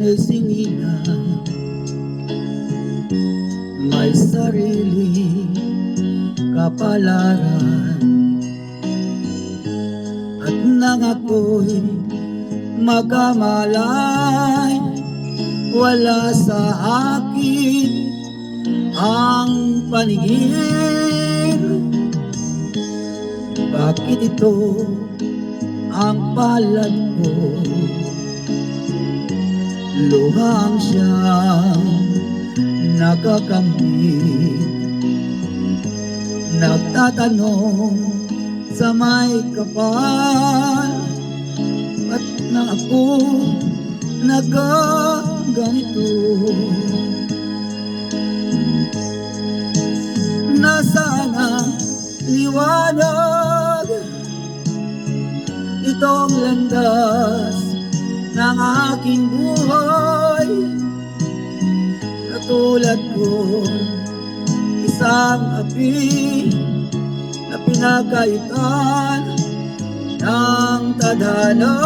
naisingila May sarili kapalaran. At nang ako'y magkamalay Wala sa akin ang paningin. Bakit ito ang palad ko Luhang siyang nakakamit. Nagtatanong sa may kapal Ba't na ako nagaganito? Nasaan ang liwanag Itong landas ng aking buhay. Katulad ko isang api na pinagkaitan ng tadhana.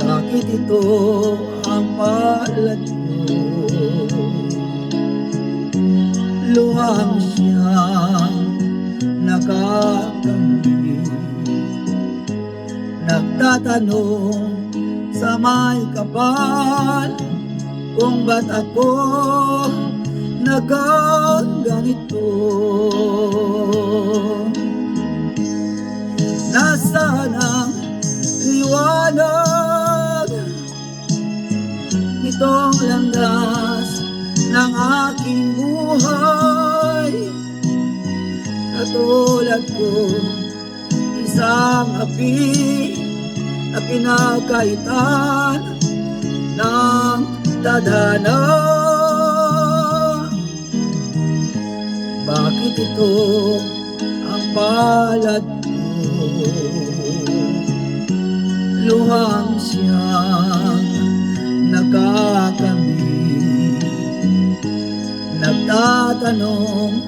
Bakit ito ang palad ko? Luhang siyang Nagtatanong sa may kapal Kung ba't ako nagaganito Nasaan ang liwanag? Itong landas ng aking buhay. Katulad ko isang api na pinagkaitan ng tadhana. Bakit ito ang palad? Luhang siyang nakakamit Nagtatanong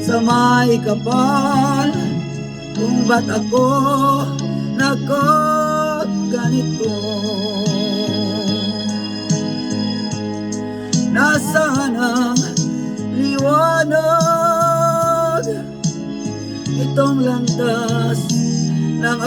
sa may kapal Kung ba't ako nagkaganito Nasaan ang liwanag Itong landas ng